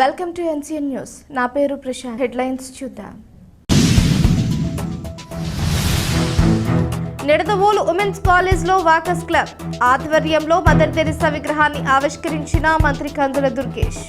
Welcome to NCN news నా పేరు Prashanth. Headlines చూద్దాం. నిడదవోలు ఉమెన్స్ కాలేజ్లో వాకర్స్ క్లబ్. ఆధ్వర్యంలో మదర్ తెరిసా విగ్రహాన్ని ఆవిష్కరించిన మంత్రి కందుల దుర్గేష్.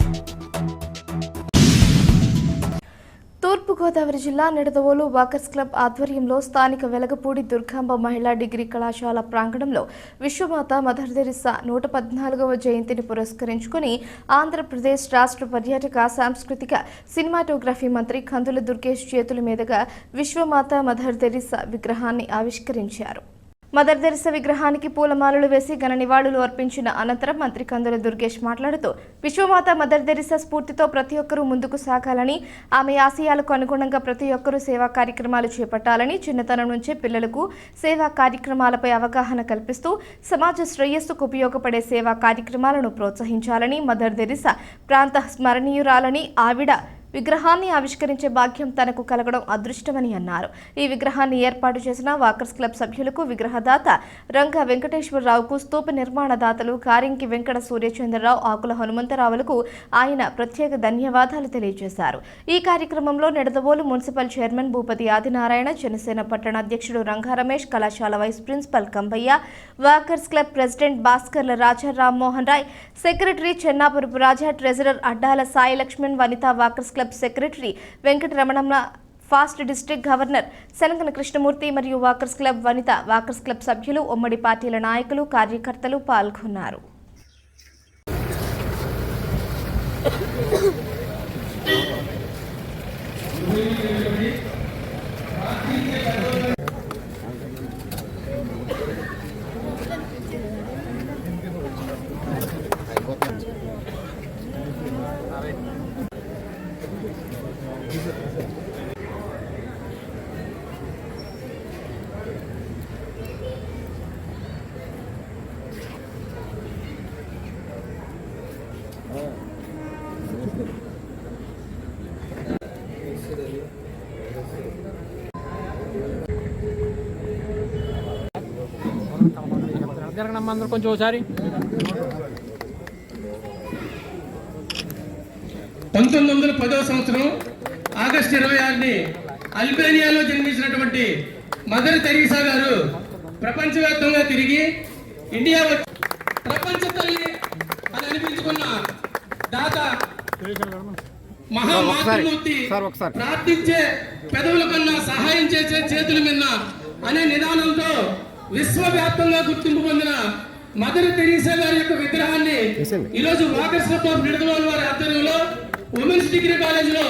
తూర్పుగోదావరి జిల్లా నిడదవోలు వాకర్స్ క్లబ్ ఆధ్వర్యంలో స్థానిక వెలగపూడి దుర్గాంబ మహిళా డిగ్రీ కళాశాల ప్రాంగణంలో విశ్వమాత మదర్ తెరిసా నూట పద్నాలుగవ జయంతిని పురస్కరించుకుని ఆంధ్రప్రదేశ్ రాష్ట్ర పర్యాటక సాంస్కృతిక సినిమాటోగ్రఫీ మంత్రి కందుల దుర్గేష్ చేతుల మీదుగా విశ్వమాత మదర్ తెరిసా విగ్రహాన్ని ఆవిష్కరించారు. మదర్ తెరిసా విగ్రహానికి పూలమాలలు వేసి ఘన నివాళులు అర్పించిన అనంతరం మంత్రి కందుల దుర్గేష్ మాట్లాడుతూ విశ్వమాత మదర్ తెరిసా స్ఫూర్తితో ప్రతి ఒక్కరూ ముందుకు సాగాలని ఆమె ఆశయాలకు అనుగుణంగా ప్రతి ఒక్కరూ సేవా కార్యక్రమాలు చేపట్టాలని చిన్నతనం నుంచే పిల్లలకు సేవా కార్యక్రమాలపై అవగాహన కల్పిస్తూ సమాజ శ్రేయస్సుకు ఉపయోగపడే సేవా కార్యక్రమాలను ప్రోత్సహించాలని మదర్ తెరిసా ప్రాంత స్మరణీయురాలని ఆవిడ విగ్రహాన్ని ఆవిష్కరించే భాగ్యం తనకు కలగడం అదృష్టమని అన్నారు. ఈ విగ్రహాన్ని ఏర్పాటు చేసిన వాకర్స్ క్లబ్ సభ్యులకు విగ్రహదాత రంగ వెంకటేశ్వరరావుకు స్తూప నిర్మాణదాతలు కారింకి వెంకట సూర్యచంద్రరావు ఆకుల హనుమంతరావులకు ఆయన ప్రత్యేక ధన్యవాదాలు తెలియజేశారు. ఈ కార్యక్రమంలో నిడదవోలు మున్సిపల్ చైర్మన్ భూపతి ఆదినారాయణ జనసేన పట్టణ అధ్యక్షుడు రంగా రమేష్ కళాశాల vice principal Kambayya walkers club president Bhaskarla Raja Rammohan Roy secretary Chennapurapu Raja treasurer Addala Sai Lakshman Vanitha walkers club secretary Venkataramanamma past district governor Shanagana Krishnamurthy మరియు walkers club Vanitha walkers club సభ్యులు ఉమ్మడి పార్టీల నాయకులు కార్యకర్తలు పాల్గొన్నారు. జరగనమ్మా అందరూ కొంచెం ఒకసారి పంతొమ్మిది వందల పదవ సంవత్సరం ఆగస్టు ఇరవై ఆరుని అల్బేనియాలో జన్మించినటువంటి మదర్ తెరీసా గారు ప్రపంచవ్యాప్తంగా తిరిగి ఇండియా వచ్చి ప్రపంచ తల్లి అని అనిపించుకున్న దాత మహామాతృమూర్తి. ప్రార్థించే పెదవుల కన్నా సహాయం చేసే చేతుల మీద అనే నిదానంతో విశ్వవ్యాప్తంగా గుర్తింపు పొందిన మదర్ తెరీసా గారి యొక్క విగ్రహాన్ని ఈరోజు వాకర్స్ క్లబ్ నిడదవోలు వారి ఆధ్వర్యంలో ఉమెన్స్ డిగ్రీ కాలేజ్లో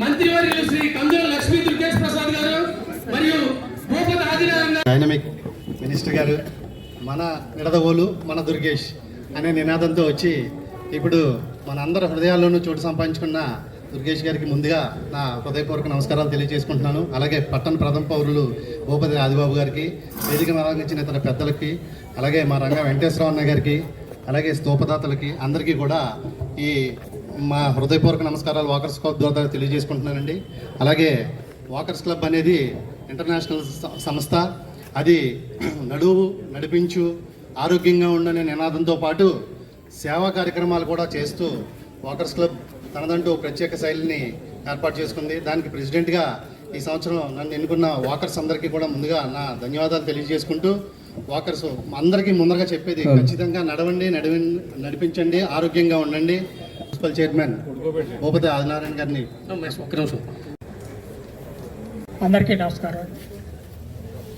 మంత్రివర్యులు శ్రీ కందుల లక్ష్మీ దుర్గేష్ ప్రసాద్ గారు మరియు భూపతి ఆదినారాయణ డైనమిక్ మినిస్టర్ గారు మన నిడదవోలు మన దుర్గేష్ అనే నినాదంతో వచ్చి ఇప్పుడు మన అందరి హృదయాల్లోనూ చోటు సంపాదించుకున్న దుర్గేష్ గారికి ముందుగా నా హృదయపూర్వక నమస్కారాలు తెలియజేసుకుంటున్నాను. అలాగే పట్టణ ప్రథమ పౌరులు భూపతి ఆదిబాబు గారికి వేదిక నిర్వహించిన ఇతర పెద్దలకి అలాగే మా రంగ వెంకటేశ్వరరావు గారికి అలాగే స్తూపదాతలకి అందరికీ కూడా ఈ మా హృదయపూర్వక నమస్కారాలు వాకర్స్ క్లబ్ ద్వారా తెలియజేసుకుంటున్నానండి. అలాగే వాకర్స్ క్లబ్ అనేది ఇంటర్నేషనల్ సంస్థ. అది నడువు నడిపించు ఆరోగ్యంగా ఉండనే నినాదంతో పాటు సేవా కార్యక్రమాలు కూడా చేస్తూ వాకర్స్ క్లబ్ తనదంటూ ప్రత్యేక శైలిని ఏర్పాటు చేసుకుంది. దానికి ప్రెసిడెంట్గా ఈ సంవత్సరం నన్ను ఎన్నుకున్న వాకర్స్ అందరికీ కూడా ముందుగా నా ధన్యవాదాలు తెలియజేసుకుంటూ వాకర్స్ అందరికీ ముందరగా చెప్పేది ఖచ్చితంగా నడవండి నడివి నడిపించండి ఆరోగ్యంగా ఉండండి. మున్సిపల్ చైర్మన్ భూపతి ఆదినారాయణ గారిని ఒక్క నిమిషం. అందరికీ నమస్కారం.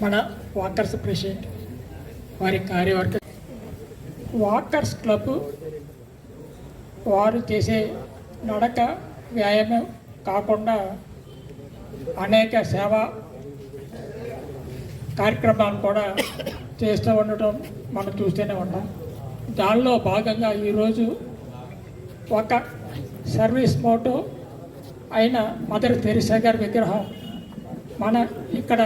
మన వాకర్స్ ప్రెసిడెంట్ వారి కార్యవర్గ వాకర్స్ క్లబ్ వారు చేసే నడక వ్యాయామం కాకుండా అనేక సేవా కార్యక్రమాలు కూడా చేస్తూ ఉండటం మనం చూస్తూనే ఉన్నాం దానిలో భాగంగా ఈరోజు ఒక సర్వీస్ మోటో అయిన మదర్ తెరిసా గారి విగ్రహం మన ఇక్కడ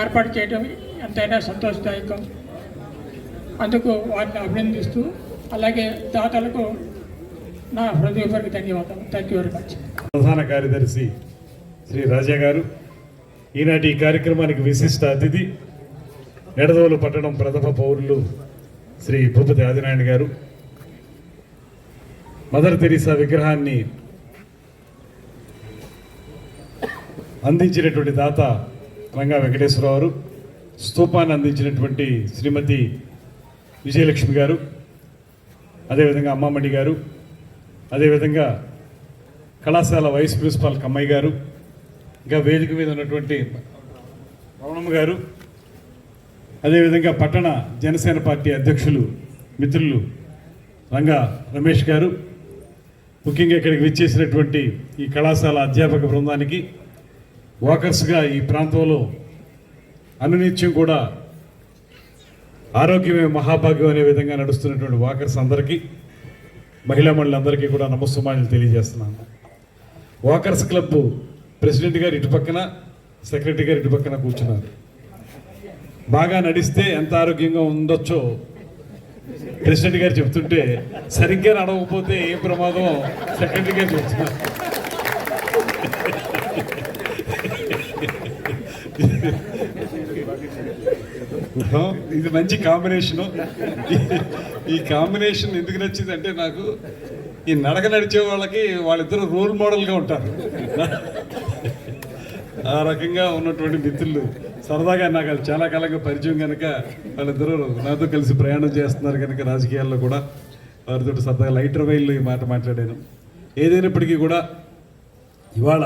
ఏర్పాటు చేయడం ఎంతైనా సంతోషదాయకం. అందుకు వారిని అభినందిస్తూ అలాగే దాతలకు నా హృదయపూర్వక ధన్యవాదాలు. థ్యాంక్ యూ వెరీ మచ్ ప్రధాన కార్యదర్శి శ్రీ రాజా గారు ఈనాటి ఈ కార్యక్రమానికి విశిష్ట అతిథి నిడదవోలు పట్టణం ప్రథమ పౌరులు శ్రీ భూపతి ఆదినారాయణ గారు మదర్ తెరీసా విగ్రహాన్ని అందించినటువంటి దాత రంగా వెంకటేశ్వరరావు గారు స్తూపాన్ని అందించినటువంటి శ్రీమతి విజయలక్ష్మి గారు అదేవిధంగా అమ్మమ్మడి గారు అదేవిధంగా కళాశాల వైస్ ప్రిన్సిపాల్ కమ్మయ్య గారు ఇంకా వేదిక మీద ఉన్నటువంటి రమణమ్మ గారు అదేవిధంగా పట్టణ జనసేన పార్టీ అధ్యక్షులు మిత్రులు రంగా రమేష్ గారు ముఖ్యంగా ఇక్కడికి విచ్చేసినటువంటి ఈ కళాశాల అధ్యాపక బృందానికి వాకర్స్గా ఈ ప్రాంతంలో అనునిత్యం కూడా ఆరోగ్యమే మహాభాగ్యం అనే విధంగా నడుస్తున్నటువంటి వాకర్స్ అందరికీ మహిళా మండలందరికీ కూడా నమస్సుమాన్యులు తెలియజేస్తున్నాను. వాకర్స్ క్లబ్ ప్రెసిడెంట్ గారు ఇటు పక్కన సెక్రటరీ గారు ఇటు పక్కన కూర్చున్నారు. బాగా నడిస్తే ఎంత ఆరోగ్యంగా ఉండొచ్చో ప్రెసిడెంట్ గారు చెప్తుంటే సరిగ్గా నడవకపోతే ఏ ప్రమాదం సెక్రటరీ గారు చెప్తున్నారు. ఇది మంచి కాంబినేషను ఈ కాంబినేషన్ ఎందుకు నచ్చిందంటే నాకు ఈ నడక నడిచే వాళ్ళకి వాళ్ళిద్దరు రోల్ మోడల్గా ఉంటారు. ఆ రకంగా ఉన్నటువంటి మిత్రులు. సరదాగా నాకు అది చాలా కాలంగా పరిచయం కనుక వాళ్ళిద్దరూ నాతో కలిసి ప్రయాణం చేస్తున్నారు కనుక రాజకీయాల్లో కూడా వారితో సరదాగా లైటర్ వైల్లో ఈ మాట మాట్లాడాను. ఏదైనప్పటికీ కూడా ఇవాళ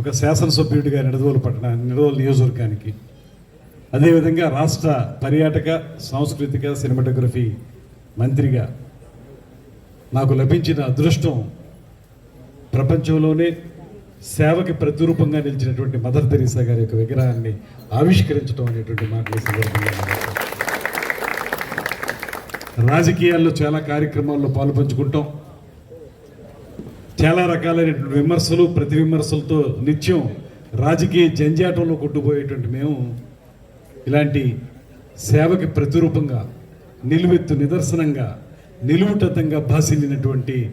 ఒక శాసనసభ్యుడిగా నిడదవోలు పట్టణ నిడదవోలు నియోజకవర్గానికి అదేవిధంగా రాష్ట్ర పర్యాటక సాంస్కృతిక సినిమాటోగ్రఫీ మంత్రిగా నాకు లభించిన అదృష్టం ప్రపంచంలోనే సేవకి ప్రతిరూపంగా నిలిచినటువంటి మదర్ తెరీసా గారి యొక్క విగ్రహాన్ని ఆవిష్కరించడం అనేటువంటి మాటలు సందర్భంగా రాజకీయాల్లో చాలా కార్యక్రమాల్లో పాలు పంచుకుంటాం. చాలా రకాలైనటువంటి విమర్శలు ప్రతి విమర్శలతో నిత్యం రాజకీయ జంజాటంలో కొట్టుపోయేటువంటి మేము ఇలాంటి సేవకి ప్రతిరూపంగా నిలువెత్తు నిదర్శనంగా నిలువుటతంగా భాసిల్లినటువంటి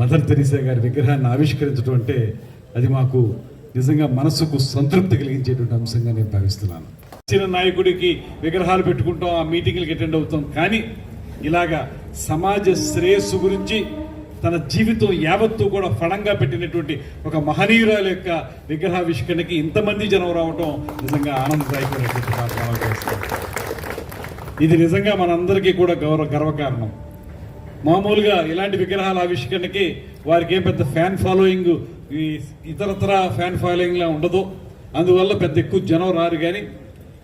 మదర్ తెరీసా గారి విగ్రహాన్ని ఆవిష్కరించడం అంటే అది మాకు నిజంగా మనసుకు సంతృప్తి కలిగించేటువంటి అంశంగా నేను భావిస్తున్నాను. చిన్న నాయకుడికి విగ్రహాలు పెట్టుకుంటాం ఆ మీటింగ్లకి అటెండ్ అవుతాం. కానీ ఇలాగా సమాజ శ్రేయస్సు గురించి తన జీవితం యావత్తు కూడా ఫణంగా పెట్టినటువంటి ఒక మహనీయురాల యొక్క విగ్రహావిష్కరణకి ఇంతమంది జనం రావటం నిజంగా ఆనందదాయకమైనటువంటి మాట మనం ఇది నిజంగా మనందరికీ కూడా గౌరవ గర్వకారణం. మామూలుగా ఇలాంటి విగ్రహాల ఆవిష్కరణకి వారికి ఏం పెద్ద ఫ్యాన్ ఫాలోయింగ్ ఈ ఇతరతర ఫ్యాన్ ఫాలోయింగ్లా ఉండదు. అందువల్ల పెద్ద ఎక్కువ జనం రారు కానీ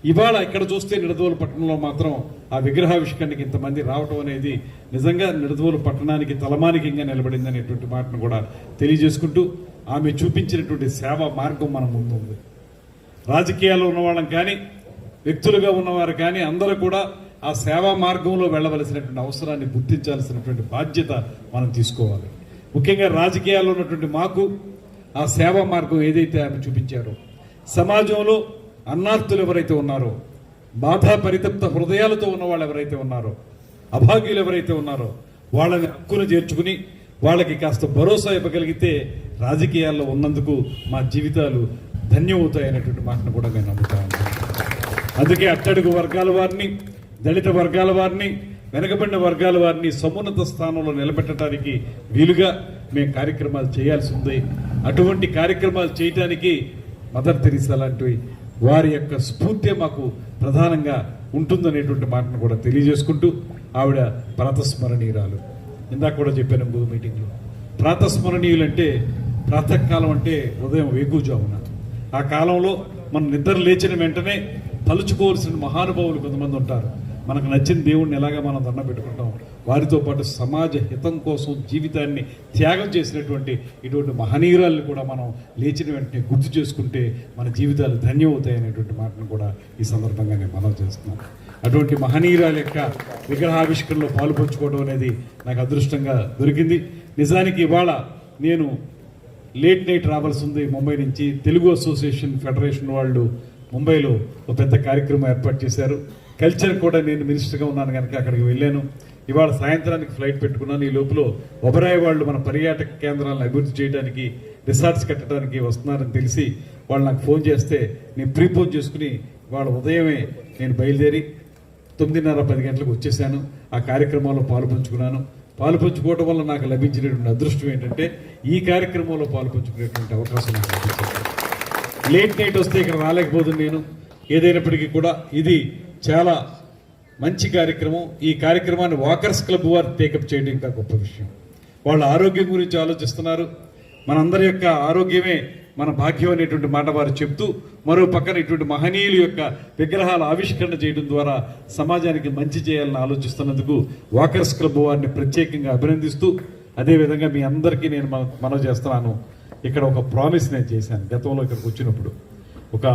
ఇవాళ ఇక్కడ చూస్తే నిడదవోలు పట్టణంలో మాత్రం ఆ విగ్రహావిష్కరణకి ఇంతమంది రావటం అనేది నిజంగా నిడదవోలు పట్టణానికి తలమానికంగా నిలబడింది అనేటువంటి మాటను కూడా తెలియజేసుకుంటూ ఆమె చూపించినటువంటి సేవా మార్గం మన ముందు ఉంది రాజకీయాల్లో ఉన్నవాళ్ళం కానీ వ్యక్తులుగా ఉన్నవారు కానీ అందరూ కూడా ఆ సేవా మార్గంలో వెళ్ళవలసినటువంటి అవసరాన్ని గుర్తించాల్సినటువంటి బాధ్యత మనం తీసుకోవాలి. ముఖ్యంగా రాజకీయాల్లో ఉన్నటువంటి మాకు ఆ సేవా మార్గం ఏదైతే ఆమె చూపించారో సమాజంలో అన్నార్థులు ఎవరైతే ఉన్నారో బాధా పరితప్త హృదయాలతో ఉన్న వాళ్ళు ఎవరైతే ఉన్నారో అభాగ్యులు ఎవరైతే ఉన్నారో వాళ్ళని హక్కును చేర్చుకుని వాళ్ళకి కాస్త భరోసా ఇవ్వగలిగితే రాజకీయాల్లో ఉన్నందుకు మా జీవితాలు ధన్యమవుతాయనేటువంటి మాటను కూడా నేను నమ్ముతా అందుకే అట్టడుగు వర్గాల వారిని దళిత వర్గాల వారిని వెనకబడిన వర్గాల వారిని సమున్నత స్థానంలో నిలబెట్టడానికి వీలుగా మేము కార్యక్రమాలు చేయాల్సి ఉంది. అటువంటి కార్యక్రమాలు చేయటానికి మదర్ తెరీసా లాంటివి వారి యొక్క స్ఫూర్తి మాకు ప్రధానంగా ఉంటుందనేటువంటి మాటను కూడా తెలియజేసుకుంటూ ఆవిడ ప్రాతస్మరణీయురాలు. ఇందాక కూడా చెప్పాను ఇంకో మీటింగ్లో. ప్రాతస్మరణీయులు అంటే ప్రాతకాలం అంటే ఉదయం వేగుజామున ఆ కాలంలో మనం నిద్ర లేచిన వెంటనే తలుచుకోవాల్సిన మహానుభావులు కొంతమంది ఉంటారు. మనకు నచ్చిన దేవుణ్ణి ఎలాగా మనం దండం పెట్టుకుంటాం? వారితో పాటు సమాజ హితం కోసం జీవితాన్ని త్యాగం చేసినటువంటి ఇటువంటి మహనీయురాలను కూడా మనం లేచిన వెంటనే గుర్తు చేసుకుంటే మన జీవితాలు ధన్యమవుతాయి అనేటువంటి మాటను కూడా ఈ సందర్భంగా నేను మనం చేస్తున్నాను. అటువంటి మహనీయురాల యొక్క విగ్రహావిష్కరణలో పాల్పంచుకోవడం అనేది నాకు అదృష్టంగా దొరికింది. నిజానికి ఇవాళ నేను లేట్ నైట్ రావాల్సి ఉంది ముంబై నుంచి. తెలుగు అసోసియేషన్ ఫెడరేషన్ వాళ్ళు ముంబైలో ఒక పెద్ద కార్యక్రమం ఏర్పాటు చేశారు. కల్చర్ కూడా నేను మినిస్టర్గా ఉన్నాను కనుక అక్కడికి వెళ్ళాను. ఇవాళ సాయంత్రానికి ఫ్లైట్ పెట్టుకున్నాను. ఈ లోపల ఒబరాయి వాళ్ళు మన పర్యాటక కేంద్రాలను అభివృద్ధి చేయడానికి రిసార్ట్స్ కట్టడానికి వస్తున్నారని తెలిసి వాళ్ళు నాకు ఫోన్ చేస్తే నేను ప్రీపోజ్ చేసుకుని వాళ్ళ ఉదయమే నేను బయలుదేరి తొమ్మిదిన్నర పది గంటలకు వచ్చేసాను. ఆ కార్యక్రమంలో పాల్పంచుకున్నాను పంచుకున్నాను. వల్ల నాకు లభించినటువంటి అదృష్టం ఏంటంటే ఈ కార్యక్రమంలో పాలుపంచుకునేటువంటి అవకాశం లేట్ నైట్ వస్తే ఇక్కడ రాలేకపోతుంది నేను. ఏదైనప్పటికీ కూడా ఇది చాలా మంచి కార్యక్రమం. ఈ కార్యక్రమాన్ని వాకర్స్ క్లబ్ వారు టేకప్ చేయడం ఇంకా గొప్ప విషయం. వాళ్ళ ఆరోగ్యం గురించి ఆలోచిస్తున్నారు. మనందరి యొక్క ఆరోగ్యమే మన భాగ్యం అనేటువంటి మాట వారు చెప్తూ మరో పక్కన ఇటువంటి మహనీయుల యొక్క విగ్రహాల ఆవిష్కరణ చేయడం ద్వారా సమాజానికి మంచి చేయాలని ఆలోచిస్తున్నందుకు వాకర్స్ క్లబ్ వారిని ప్రత్యేకంగా అభినందిస్తూ అదేవిధంగా మీ అందరికీ నేను మన మనవి చేస్తున్నాను. ఇక్కడ ఒక ప్రామిస్ నేను చేశాను గతంలో ఇక్కడికి వచ్చినప్పుడు. ఒక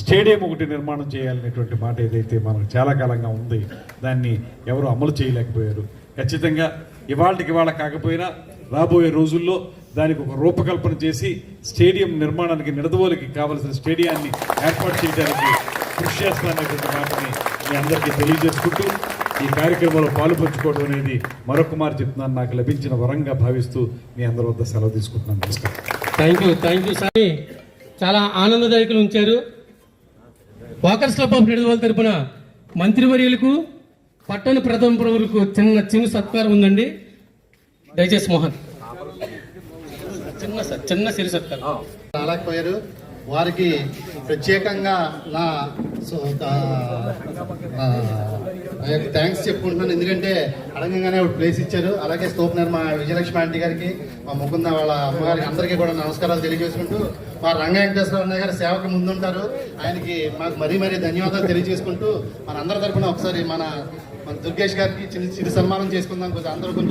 స్టేడియం ఒకటి నిర్మాణం చేయాలనేటువంటి మాట ఏదైతే మనకు చాలా కాలంగా ఉంది దాన్ని ఎవరు అమలు చేయలేకపోయారు. ఖచ్చితంగా ఇవాళకి ఇవాళ కాకపోయినా రాబోయే రోజుల్లో దానికి ఒక రూపకల్పన చేసి స్టేడియం నిర్మాణానికి నిడదవోలికి కావలసిన స్టేడియాన్ని ఏర్పాటు చేయడానికి కృషి చేస్తాననేటువంటి మాటని మీ అందరికీ తెలియజేసుకుంటూ ఈ కార్యక్రమంలో పాలుపంచుకోవడం అనేది మరొక మారు చెప్తున్నాను. నాకు లభించిన వరంగా భావిస్తూ మీ అందరి వద్ద సెలవు తీసుకుంటున్నాను. నమస్కారం. Thank you thank you sir. చాలా ఆనందదాయకులు ఉంచారు. వాకర్స్ క్లబ్ ఆఫ్ నిడదవోలు తరపున మంత్రివర్యులకు పట్టణ ప్రథమ ప్రభులకు చిన్న చిన్న సత్కారం ఉందండి. దయచేసి మోహన్. చిన్న చిన్న సిరి సత్కారం. రాలేకపోయారు వారికి ప్రత్యేకంగా నా థ్యాంక్స్ చెప్పుకుంటున్నాను. ఎందుకంటే అడగంగానే ఒక ప్లేస్ ఇచ్చారు. అలాగే స్తోప్ నిర్మా విజయలక్ష్మి ఆంటీ గారికి మా ముకుంద వాళ్ళ అమ్మగారికి అందరికీ కూడా నమస్కారాలు తెలియజేసుకుంటూ మా రంగ వెంకటేశ్వర అన్నయ్య గారు సేవకు ముందుంటారు. ఆయనకి మాకు మరీ మరీ ధన్యవాదాలు తెలియజేసుకుంటూ మన అందరి ఒకసారి మన మన దుర్గేష్ గారికి చిన్న చిరు సన్మానం చేసుకుందాం. కొంచెం అందరూ కొంచెం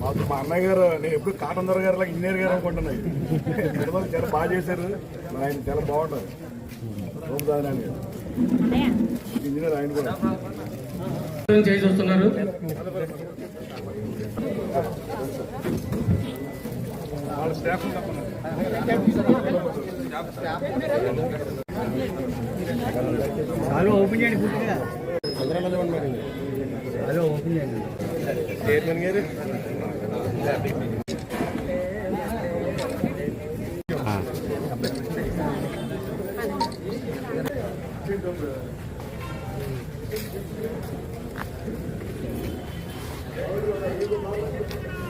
మాకు మా అన్నయ్య గారు నేను ఎప్పుడు కాటన్ దొర గారు ఇంజనీర్ గారు అనుకుంటున్నాయి. చాలా బాగా చేశారు. ఆయన చాలా బాగుంటుంది గారు ఇంజనీర్ ఆయన కూడా. చేసి వస్తున్నారు వాళ్ళ స్టాఫ్ చైర్మన్ గారు